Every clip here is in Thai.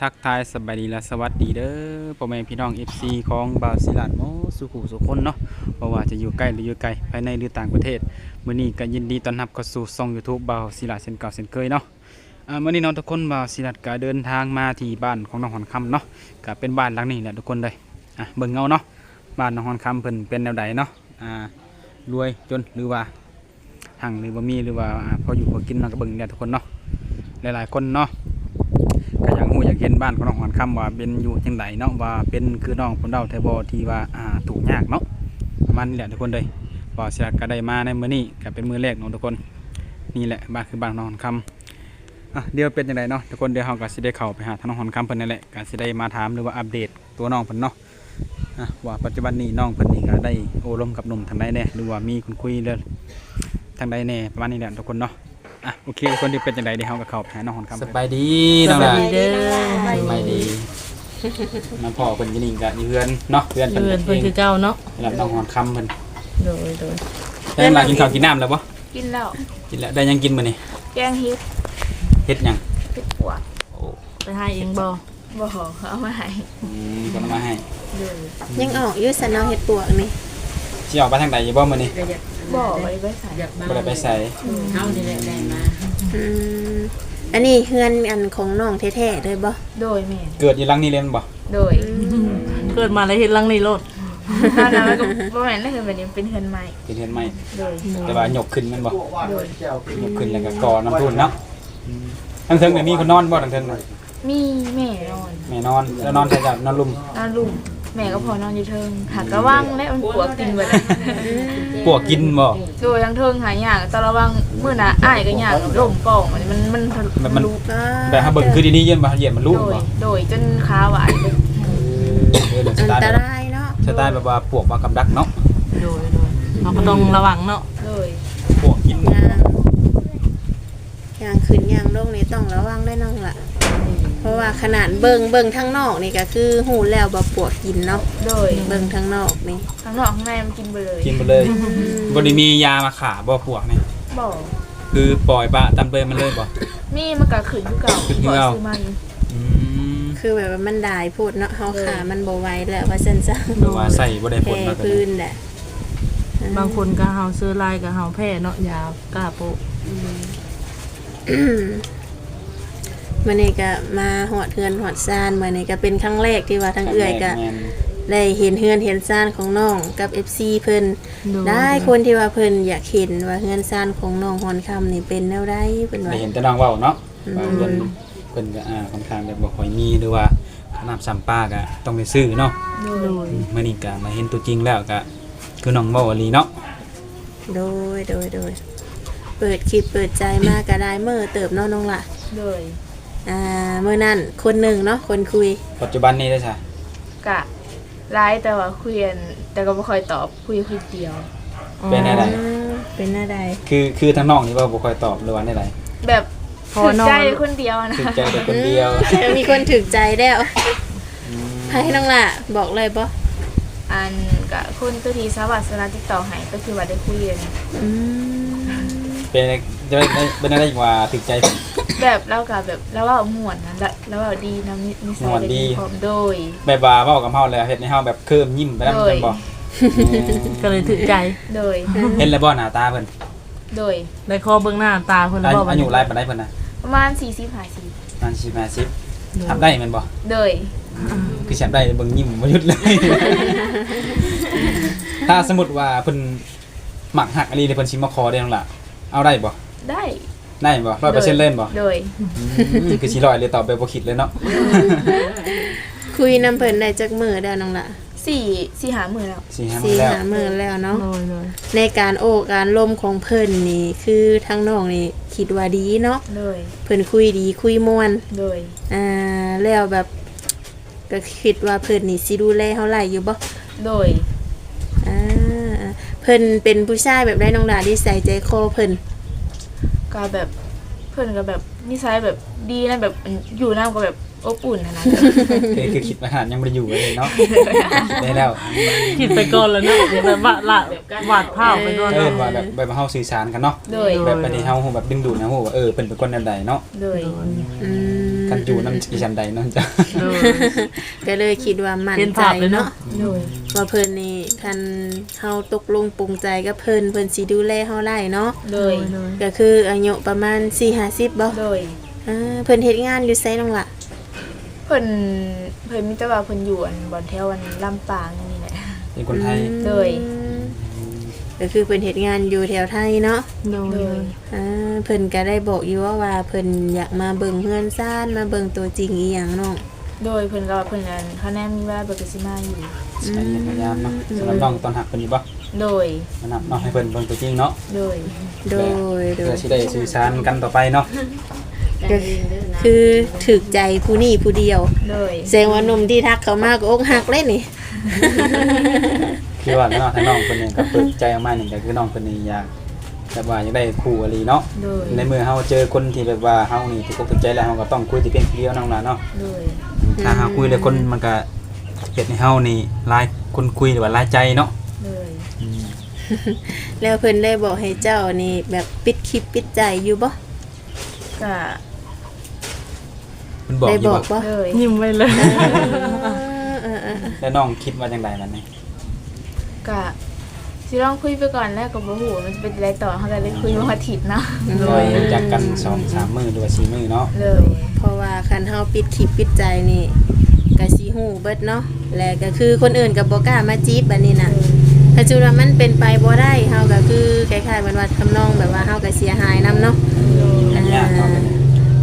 ทักทายสบายดีและสวัสดีเด้อพ่อแม่พี่น้อง FC ของบาวศิลาดโมสุขุสุคนเนาะบ่ว่าจะอยู่ใกล้หรืออยู่ไกลภายในหรือต่างประเทศมื้อนี้ก็ยินดีต้อนรับเข้าสู่ช่อง YouTube บาวศิลาดเช่นเก่าเช่นเคยเนาะอ่ามื้อนี้น้องทุกคนบาวศิลาดก็เดินทางมาที่บ้านของน้องหอนคำเนาะก็เป็นบ้านหลังนี้แหละทุกคนเลยอะเบิ่งเงาเนาะบ้านน้องหอนคำเพิ่นเป็นแนวใดเนาะอ่ารวยจนหรือว่าหังหรือบ่มีหรือว่าอ่าพออยู่พอกินเนาะก็เบิ่งเนี่ยทุกคนเนาะหลายๆคนเนาะ ก็อยากฮู้อยากเห็นบ้านของน้องหอนคำว่าเป็นอยู่จังไดเนาะว่าเป็นคือน้องคนเดาไทบอที่ว่าอ่าถูกยากเนาะประมาณนี้แหละทุกคนเลยบ่เสียก็ได้มาในมื้อนี้ก็เป็นมื้อแรกเนาะทุกคนนี่แหละบ้านคือบ้านน้องหอนคำอะเดี๋ยวเป็นจังไดเนาะทุกคนเดี๋ยวเฮาก็สิได้เข้าไปหาทางน้องหอนคำเพิ่นนั่นแหละก็สิได้มาถามหรือว่าอัปเดตตัวน้องเพิ่นเนาะอะว่าปัจจุบันนี้น้องเพิ่นนี่ก็ได้โอ้ลมกับหนุ่มทางใดแน่หรือว่ามีคนคุยเรื่องทางใดแน่ประมาณนี้แหละทุกคนเนาะ อะโอเคทุกคนเดี๋ยวเป็นจังไดเดี๋ยวเฮาก็เข้าไปหาน้องหอนคำสบายดีน้องล่ะเด้อไม่ดีน้ำพ่อเพิ่นกินนี่ก็อยู่เพื่อนเนาะเพื่อนเพื่อนเพิ่นคือเก่าเนาะรับน้องหอนคำเพิ่นโดยโดยได้เวลากินข้าวกินน้ำแล้วบ่กินแล้วกินแล้วได้ยังกินมื้อนี้แกงเฮ็ดเฮ็ดหยังเฮ็ดปวดโอ้ไปให้เองบ่บ่เขาเอามาให้อืมเพิ่นเอามาให้เลยยังออกอยุสนเอาเห็ดปวกนี่สิออกไปทางใดอยู่บ่มื้อนี้ บ่ไว้ไว้ใส่บ่ได้ไปใส่เฮานี่แหละได้มาอืมอันนี้เฮือนอันของน้องแท้ๆเลยบ่โดยแม่นเกิดอยู่หลังนี้เลยแม่นบ่โดยเกิดมาแล้วเฮ็ดหลังนี่โลดตอนนั้นมันก็บ่แม่นเลยคือแบบนี้เป็นเฮือนใหม่เป็นเฮือนใหม่โดยแต่ว่าหยกขึ้นแม่นบ่โดยหยกขึ้นแล้วก็ก่อน้ำพุ่นเนาะอืมทางเทิงนี่มีคนนอนบ่ทางเทิงน่ะมีแม่นอนแม่นอนแล้วนอนใส่กับนอนลุ่มนอนลุ่ม แม่ก็พอนอนอยู่เทิงหักกระวังและมันปวดกินเบิดเลยปวกกินบ่ โดยทั้งเทิงหายากตอนระวังมื้อน่ะอ้ายก็ยากล่มป่องมันมันมันแบบมันรู้อ่าแบบถ้าเบิ่งคือดีๆเย็นบ่เหยียดมันรู้โดยบ่โดยจนขาหวายเลยเออเรื่องสอันไตล์ตแบบรายเนาะสไตล์แบบว่าปวกว่ากำดักเนาะโดยโดยเราก็ต้องระวังเนาะโดยปวกกิน ยางยางขึ้นยางลงนี่ต้องระวังได้น้องล่ะเพ ราะว่าขนาดเบิ่งเบิ่งทางนอกนี่ก็คือหูแล้วบ่ปวกกินเนาะโดยเบิ่งทางนอกนี่ข้างนอกข้างในมันกินไปเลยกินไปเลยบไดีมียามาขาบ่ปวกเนี่ยบ่คือปล่อยปะตามเบยมันเลยบ่มีมันก็ขึ้นอยู่เก่าขึ้นอยู่บ่เก่าซื้อมาอยู่อืมคือแบบว่ามันดายพูดเนาะเฮาขามันบ่ไหวแล้วว่าซั่นซะหรือว่าใส่บ่ได้ผแพ้ลมาตัวพื้นี้นแหละบางคนก็เฮาซื้อลายก็เฮาแพ้เนาะยากล้าโปะ มื้อนี้ก็มาหอดเฮือนหอดซานมื้อนี้ก็เป็นครั้งแรกที่ว่าทางเอื้อยก็แม่นได้เห็นเฮือนเห็นซานของน้องกับ FC เพิ่นโดยได้คนที่ว่าเพิ่นอยากเห็นว่าเฮือนซานของน้องฮอนคำนี่เป็นแนวใดเพิ่นว่าได้เห็นแต่น้องเว้าเนาะอืมว่าเพิ่นเพิ่นก็อ่าค่อนข้างแบบบ่ค่อยมีหรือว่าขนาดซ้ำปลาก็ต้องไปซื้อเนาะโดยอืมมื้อนี้ก็มาเห็นตัวจริงแล้วก็คือน้องเว้าอีหลีเนาะโดยโดยโดยเปิดคลิปเปิดใจมาก็ได้เมื่อเติบเนาะน้องล่ะโดย อ่าเมื่อนั้นคนหนึ่งเนาะคนคุยปัจจุบันนี้ได้ซะกะร้ายแต่ว่าคุยกันแต่ก็บ่ค่อยตอบคุยคุยเดียว เป็นอะไรอืมเป็นหน้าใดคือคือทางน้องนี่ว่าบ่ค่อยตอบหรือว่าได้ไรแบบพอถึงนอใจนคนเดียวนะคือใจแต่คนเดียวอืมมีคนถึกใจแล้วให้น้องล่ะ บอกเลยปะอันกะคนตัวที่สวัสดิ์สนาติดต่อให้ก็คือว่าได้คุยกันอืมเป็นจะได้เป็นอะไรอีกว่าถึกใจผม แบบแล้วก็แบบแล้วว่าม่วนนะแล้วแล้วว่าดีนะนินิสัม่วยนดี พร้อมโดย แบบว่าเว้ากับเฮาแล้วเฮ็ดให้เฮาแบบเคิมยิ้มไปนำโดยเพิ่นบ่ก็เลยถึกใจโดย เห็นแล้วบ่หน้าตาเพิ่นโดย ได้ข้อเบื้องหน้าตาเพิ่นแล้วอาบ่ยุบัดอายุนี้หลายปานใดเพิ่นน่ะประมาณ40 50ประมาณ10 50ทำได้แม่นบ่โดย คือแชมป์ได้เบิ่งยิ้มบ่หยุดเลย ถ้าสมมุติว่าเพิ่นหมักหักอะไรเดี๋ยวเพิ่นสิมาขอได้นั่นล่ะเอาได้บ่ได้ ได้บ่100%เล่นบ่โดย อืมคือสิร้อยเลยตอบแบบบ่คิดเลยเนาะคุยน้ำเพิ่นได้จักมือแล้วน้องล่ะสี่สี่หาหมื่นแล้ว สี่ห้าสี่แล้วหามือแล้วเนาะโดยโดยในการโอ้การล่มของเพิ่นนี่คือทั้งน้องนี่คิดว่าดีเนาะโดย เพิ่นคุยดีคุยม่วน โดย อ่าแล้วแบบก็คิดว่าเพิ่นนี่สิดูแลเฮาไหลอยู่บ่โดย อ่าเพิ่นเป็นผู้ชายแบบได้น้องดาที่ใส่ใจคอเพิ่น ก็แบบเพื่อนก็แบบนิสัยแบบดีนะแบบอยู่น้ำก็แบบอบอุ่นนะนะคือคือคิดมาหายังบ่ได้อยู่เลยเนาะได้แล้วคิดไปก่อนแล้วเนาะเดี๋ยวแบบว่าละวาดภาพไปก่อนเออเนาะว่าแบบแบบเฮาสื่อสารกันเนาะโดยแบบประเด็นเฮาฮู้แบบดึงดูดนะฮู้ว่าเออเพิ่นเป็นคนแบบใดเนาะโดยอืม กันอยู่นำอีชันใดเนาะจ้ะโดยก็เลยคิดว่ามั่นเห็นใจภาพเลยเนาะ เนาะโดยว่าเพิ่นนี่คันเฮาตกลงปรุงใจกับเพิ่นเพิ่นสิดูแลเฮาได้เนาะโดยโดยก็คืออายุประมาณ4-50บ่โดย อ่าเพิ่นเฮ็ดงานอยู่ไสน้องล่ะเพิ่นเพิ่นมีแต่ว่าเพิ่นอยู่อันบ่อนแถวอันลำปางนี่แหละเป็นคนไทย โดย ก็คือเพิ่นเฮ็ดงานอยู่แถวไทยเนาะโดยโดย อ่าเพิ่นก็ได้บอกอยู่ว่าว่าเพิ่นอยากมาเบิ่งเฮือนซ่านมาเบิ่งตัวจริงอีหยังเนาะโดยเพิ่นก็ว่าเพิ่นอันคะแนนมีเวลาเบิกกสิมาอยู่ ใช่พยายามเนาะสำหรับน้องตอนหักเพิ่นอยู่บ่โดยแนะนำเนาะให้เพิ่นเบิ่งตัวจริงเนาะโดย โดยโดเพื่อย สิได้สื่อสารกันต่อไปเนาะก็คือถึกใจผู้นี้ผู้เดียวโดย แสดงว่าหนุ่มที่ทักเขามาก็อกหักเลยนี่ คือว่าเนาะถ้าน้องเพิ่นนี่ก็เปิดใจออกมานี่ก็คือน้องเพิ่นนี่อยากแบบว่าอยากได้คู่อลีเนาะโดยในเมื่อเฮาเจอคนที่แบบว่าเฮานี่ถูกอกถูกใจแล้วเฮาก็ต้องคุยที่เพียงผู้เดียวน้องล่ะเนาะโดยถ้าหาคุยแล้วคนมันก็เฮ็ดให้เฮานี่หลายคนคุยหรือว่าหลายใจเนาะโดยแล้วเพิ่นได้บอกให้เจ้านี่แบบปิดคลิปปิดใจอยู่บ่ก็มันบอกได้อบยู่อว่ากบ่โดยยิ้มไว้เลยเออเออแล้วน้องคิดว่าจังไดมันนี่ ก็สิลองคุยไปก่อนแล้วก็บ่ฮู้ว่ามันจะเป็นอะไรต่อเฮาก็เลยคุยวันอาทิตย์เนาะโดก็ยรู้จักกัน2 3มื้อหรือว่า4มื้อเนาะเลยเพราะว่าคันเฮาปิดคลิปปิดใจนี่ก็สิฮู้เบิดเนาะและก็คือคนอื่นก็บ่กล้ามาจีบบัดนี้น่ะถ้าจุว่ามันเป็นไปบ่ได้เฮาก็คือคล้ายๆเหมือนว่าทำนองแบบว่าเฮาก็เสียหายนํเนาะมันยากเนาะ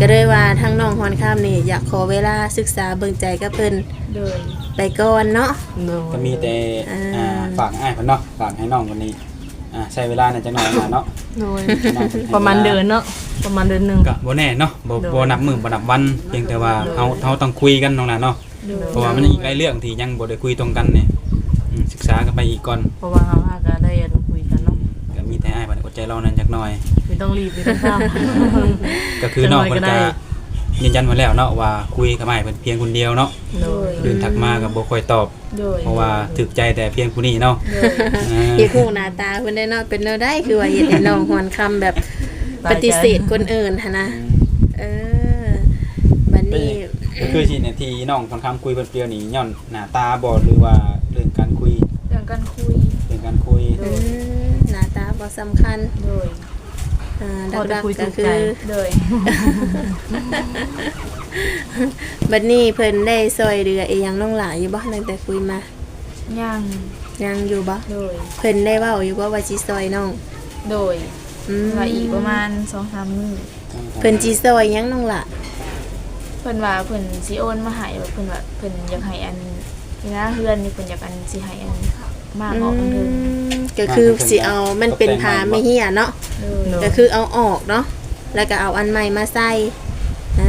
ก็เลยว่าทางน้องฮอนข้ามนี่อยากขอเวลาศึกษาเบิ่งใจกับเพิ่นโดย ไปก่อนเนาะ โดยก็มีแต่อ่า อ่าฝากอ้ายเพิ่นเนาะฝากให้น้องคนนี้อ่าใช้เวลาในจังหน่อยนะเนาะโดยประมาณเดือนเนาะประมาณเดือนหนึง ก็บ่แน่เนาะบ่โดย บ่นับมื้อบ่นับวัน เพียงแต่ว่าโดยเฮาเฮาต้องคุยกันน้องน่ะเนาะโดยเพราะว่ามันยังอีกหลายเรื่องที่ยังบ่ได้คุยตรงกันเนี่ยอืมศึกษากันไปอีกก่อนเพราะว่าเราหาก็ได้อันคุยกันเนาะก็มีแต่อ้ายบัดอดใจรอนั้นจักหน่อย ไม่ต้องรีบไม่ต้องข้ามก็คือน้องเพิ่นจักหน่ก็อยก็ได้ยืนยันมาแล้วเนาะว่าคุยกับอ้ายเพิ่นเพียงคนเดียวเนาะ โดย เดินทักมาก็บ่ค่อยตอบ โดยเพราะว่าถึกใจแต่เพียงผู้นี้เนาะโดยอ่า เฮ็ดหูหน้าตาเพิ่นได้เนาะเป็นแนวได้คือว่าเฮ็ดให้น้องฮอนคำแบบปฏิเสธคนอื่นหั่นนะเออบัดนี้ก็คือสิเนี่ยที่น้องค่อนข้างคุยเพิ่นเปรียวนี่ย้อนหน้าตาบ่หรือว่าเรื่องการคุยเรื่องการคุย เรื่องการคุยโดอืยมหน้าตาบ่สำคัญ โดย อ่าพอได้ดักคุยๆก็ถูกคืใจอ โดย บัดนี้เพิ่นได้ซอยเรืออีหยังน้องหลายอยู่บ่ตั้งแต่คุยมาย่างยังอยู่บ่โดย เพิ่นได้เว้าอยู่บ่ว่าสิซอยน้องโดยอืมว่าอีกประมาณ2-3มื้อเพิ่นสิซอยหยังน้องล่ะเพิ่นว่าเพิ่นสิโอนมาให้ว่าเพิ่นว่าเพิ่นอยากให้อันนี่นะเฮือนนี่เพิ่นอยากอันสิให้อัน มากออกเพิ่นก็คือสิเอามันเป็นผ้าไม่เหี่ยเนาะโดยโดยก็คือเอาออกเนาะแล้วก็เอาอันใหม่มาใส่อ่า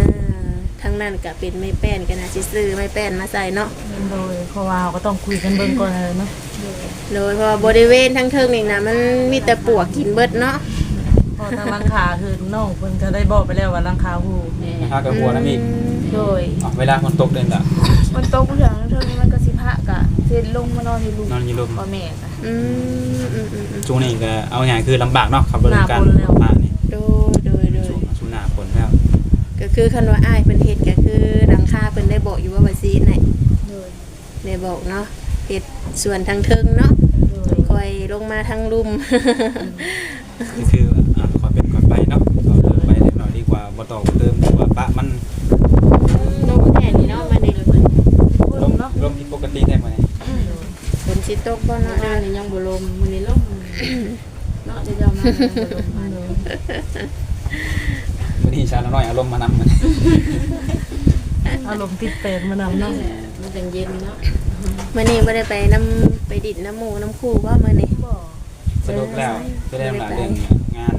ทั้งนั้นก็เป็นไม้แป้นก็น่าสิซื้อไม้แป้นมาใส่เนาะโดยเพราะว่าเราก็ต้องคุยกันเบิ่งก่อนเลยเนาะโดยเพราะว่าบริเวณทั้งเทิงนี่นะมันมีแต่ปวกกินเบิดเนาะเพอทางหลังคาคือน้องเพิ่นก็ได้บอกไปแล้วว่าหลังคาหูแม่นะครับกับหัวน้ำอีกโดยอ๋อเวลาฝนตกเด่นละมันตกเรื่องเท่านี้มันก็สิพะกะ สิลงมานอนอยู่ลูกนอนอยู่ลมพ่อแม่กะอืมอืมอืมอืมช่วงนี้ก็เอาอย่างคือลำบากเนาะขับรถการผ่านนี่โดยโดยโดยช่วงช่วงหน้าฝนแล้วก็คือคันว่าอ้ายเพิ่นเฮ็ดก็คือหลังคาเพิ่นได้บอกอยู่ว่าว่าซีไหนโดยได้บอกเนาะเฮ็ดส่วนทางเทิงเนาะโดยคอยลงมาทางลุ่ม ก็คืออ่าขอเป็นก่อนไปเนาะเอาเติมไปเล็กหน่อยดีกว่าบ่ต่อบ่เติมดีกว่าปะมันลงแค่นี้เนาะมานี่ ลมลมที่ปกติได้ไหม ฝนสิ ตกบ่เนาะหน้านี่ยังบ่ลมมื้อนี้ลมเนาะเดี๋ยวจะเอามายังบ่ลมมาเลยวันนี้ชาละน้อยอารมณ์มานำมันอารมณ์ติดเป็นมานำเนาะมันจังเย็นเนาะมื้อนี้บ่ได้ไปน้ำไปดิดน้ำหมูน้ำคู่บ่มื้อนี้บ่สรุปแล้วจะได้มาเรื่องงาน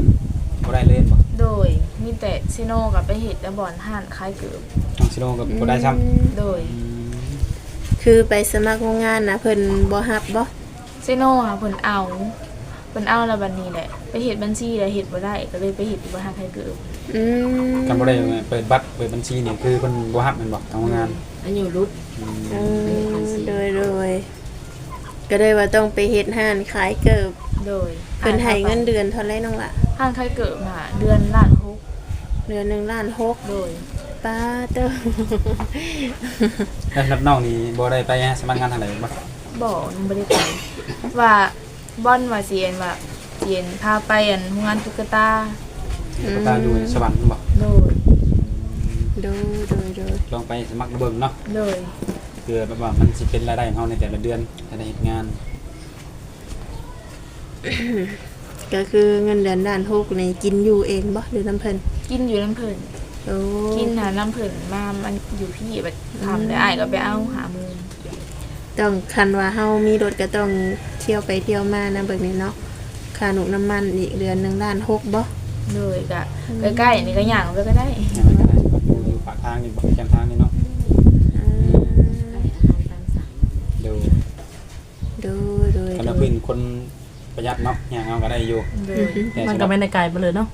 บ่ได้เล่นบ่โดยมีแต่ซิโนกับไปเฮ็ดแต่บ่อนห้านคล้ายเกือบน้องซิโนก็บ่ได้ซ้ำโดย คือไปสมัครงานนะเพิ่นบ่ฮับบ่ซิโนค่ะเพิ่นเอาเพิ่นเอาแล้วบัดนี้แหละ ไปเฮ็ดบัญชีแล้วเฮ็ดบ่ได้ก็เลยไปเฮ็ดอยู่บ่ห้านคล้ายเกือบอืมกันบ่ได้เปิดบัตรเปิดบัญชีนี่คือเพิ่นบ่ฮับแม่นบ่ทำงานอันอยู่รุดเออโดยโดยก็เลยว่าต้องไปเฮ็ดห้านขายเกิบโดยเพิ่นให้เงินเดือนเท่าไรน้องล่ะห้านคล้ายเกือบค่ะเดือนล้านหกเดือนหนึงล้านหกโดย ป้าเด้อแล้วรับน้องนี่บ่ได้ไปสมัครงานทางไหนบ่บอกยังบ่ได้ไปว่าบ่อนว่าเสียนว่าเสียนพาไปอันโรงงานตุ๊กตาก็ตาอยู่สวรรค์บ่โดยโดยโดยโดยลองไปสมัครเบิ่งเนาะโดยเพื่อแบบว่ามันสิเป็นรายได้ของเฮาในแต่ละเดือนแต่ละเฮ็ดงานก็คือเงินเดือนด้านหกนี่กินอยู่เองบ่หรือน้ำเพิ่นกินอยู่น้ำเพิ่น โอ้กินหาน้ำเพิ่นมามันอยู่พี่แบบทำได้อ้ายก็ไปเอาหามือต้องคันว่าเฮามีรถก็ต้องเที่ยวไปเที่ยวมานะเบิกนี้เนาะค่าหนุน้ำมันอีกเดือนหนึงล้านหกบ่โดยก็ใกล้ๆนี่ก็ย่างไปก็ได้อย่างนั้นก็ได้อยู่อยู่ปากทางนี่บ่แคมทางนี่เนาะอ่าไก่อาหารตามสั่งเดี๋ยวโดยโดยคันโดว่ายเพิ่นคนประหยัดเนาะอย่างเอาก็ได้อยู่โดยแต่มันสำหก็รับไม่ได้ไกลไปเลยเนาะ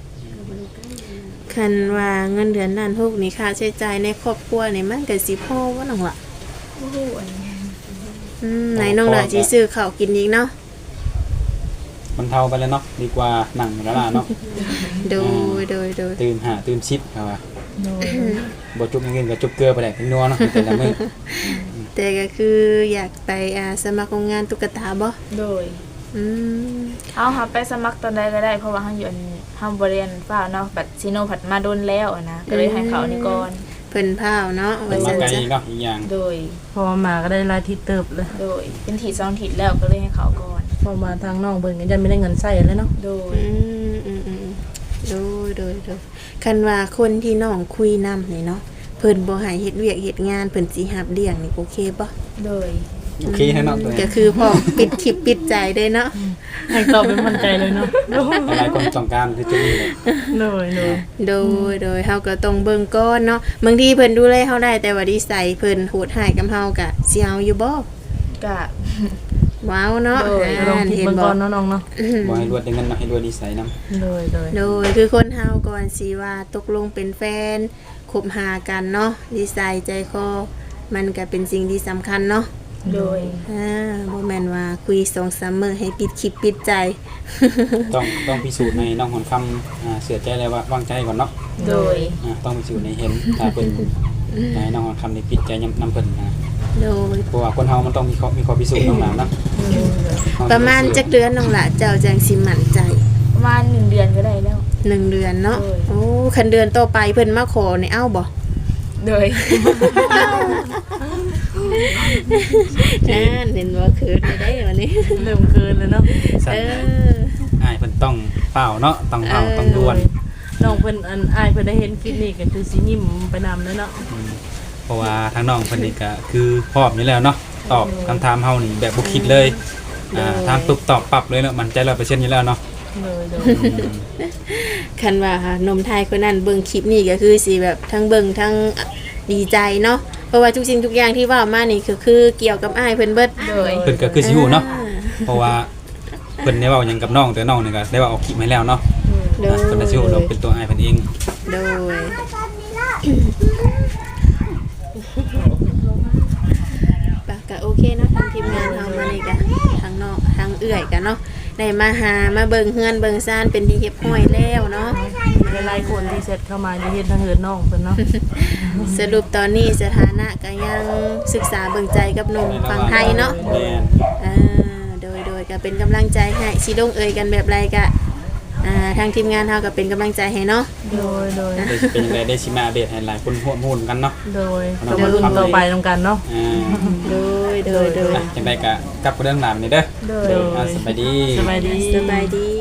คันว่าเงินเดือนล้านหกนี่ค่าใช้จ่ายในครอบครัวนี่มันก็สิพอบ่น้องล่ะโอ้โหอันนี้อืมไหนน้องล่ะสิซื้อข้าวกินอีกเนาะมันเท่าไปเลยเนาะดีกว่านั่งแล้วล่ะเนาะโดยโดยโดยตื่นหาตื่นชิดเอาว่าโดยบ่จุบเงินก็จุบเกลือไปได้เป็นนัวเนาะแต่ละมื้อแต่ก็คืออยากไปอ่าสมัครโรงงานตุ๊กตาบ่โดย อืมเอาเฮาไปสมัครตอนใดก็ได้เพราะว่าเฮาอยู่อันเฮาบ่เรียนฟ้าวเนาะบัดซิโนผัดมาโดนแล้วอะนะก็เลยให้เขานี่ก่อน เพิ่นพาวเนาะเป็ว่านมาซั่นไกลจ้ะอีกเนาะอีกอย่างโดย พอมาก็ได้รายที่เติบเลยโดย เป็นถีสองถีแล้วก็เลยให้เขาก่อน พอมาทางน้องเบิ่งก็ยังไม่ได้เงินใส่เลยเนาะโดย อืมอืมอืมโดยโดยโดยคันว่าคนที่น้องคุยนํนี่เนาะเพิ่นบ่ให้เฮ็ดเวียกเฮ็ดงานเพิ่นสิรับเลี้ยงนี่โอเคบ่โดย โอเคให้เนาะตัวก็คือพร้อมปิดคลิปปิดใจได้เนาะให้ตอบเป็นมั่นใจเลยเนาะหลายคนต้องการคือจุบนี่แหละโดยโดยโดยโดยเฮาก็ต้องเบิ่งก่อนเนาะบางทีเพิ่นดูแลเฮาได้แต่ว่านิสัยเพิ่นโหดร้ายกับเฮาก็สิเอาอยู่บ่ก็ว้าวเนาะโดยก็ลองอ่าคิดเห็นเบิ่งบ่ก่อนเนาะน้องเนาะบ่ให้รวดได้เงินเนาะให้รวดนิสัยนำโดยโดยโดยคือคนเฮาก่อนสิว่าตกลงเป็นแฟนคบหากันเนาะนิสัยใจคอมันก็เป็นสิ่งที่สำคัญเนาะ โดยอ่าบ่แม่นว่าคุยสองสามมื้อให้ปิดคลิปปิดใจ ต้องต้องพิสูจน์ในน้องหอนคำอ่าเสียใจแล้วว่าวางใจก่อนเนาะโดยอ่าต้องพิสูจน์ในเห็นถ้าเพิ่นให้น้องหอนคำนี่ปิดใจนำเพิ่นนะโดย เพราะว่าคนเฮามันต้องมีข้อมีข้อพิสูจน์น้องหลานเนาะประมาณจักเดือนน้องละเจ้าจังสิมั่นใจประมาณหนึ่งเดือนก็ได้แล้ว หนึ่งเดือนเนาะโดยโอ้คันเดือนต่อไปเพิ่นมาขอนี่เอ้าบ่โดย อ่าเห็นว่าคืนได้วันนี้เริ่มเกินเลยเนาะสั่นเอออ้ายเพิ่นต้องเฝ้าเนาะต้องเฝ้าเออต้องด่วนน้องเพิ่นอันอายเพิ่นได้เห็นคลิปนี้ก็คือสิยิ้มไปนำแล้วเนาะเพราะว่าทางน้องเพิ่นนี่ก็คือพร้อมอยู่แล้วเนาะตอบคำถามเฮานี่แบบบ่คิดเลยอ่าถามปุ๊บตอบปั๊บเลยเนาะมันใจ100%อยู่แล้วเนาะโดยโดยอืมคันว่าหานมไทยคนนั้นเบิ่งคลิปนี้ก็คือสิแบบทั้งเบิ่งทั้งดีใจเนาะ เพราะว่าทุกสิ่งทุกอย่างที่เว่ามานี่ก็คือเกี่ยวกับอ้ายเพิ่นเบิดโดย เพิ่นก็คือสิฮู้เนาะเพราะว่าเพิ่นได้เว้าหยังกับน้องแต่น้องนี่ก็ได้เว่าออกคลิปให้แล้วเนาะโดยเพิ่นได้สิฮู้เนาะเป็นตัวอ้ายเพิ่นเองโดยปะก็โอเคเนาะทางทีมงานเฮามานี่ก็ทางนอกทางเอื้อยกันเนาะได้มาหามาเบิ่งเฮือนเบิ่งซ่านเป็นที่เรียบร้อยแล้วเนาะ หลายๆคนที่เสร็จเข้ามาจะเห็นทางเหินน้องเพิ่นเนาะสรุปตอนนี้สถานะก็ยังศึกษาเบิ่งใจกับหนุ่มฝั่งไทยเนาะแม่นอ่าโดยโดยก็เป็นกำลังใจให้สิลงเอ่ยกันแบบไรก็อ่าทางทีมงานเฮาก็เป็นกำลังใจให้เนาะ โดยโดยได้เป็นจังไดได้สิมาอัปเดตให้หลายคนฮู้ฮู้กันเนาะโดยก็มาลุ้นต่อไปนำกันเนาะอ่าโดยโดยโดยอะจังไดก็กลับไปเรื่องหลานนี่เด้อโดโดยยอ่าสบายดี สบายดี สบายดี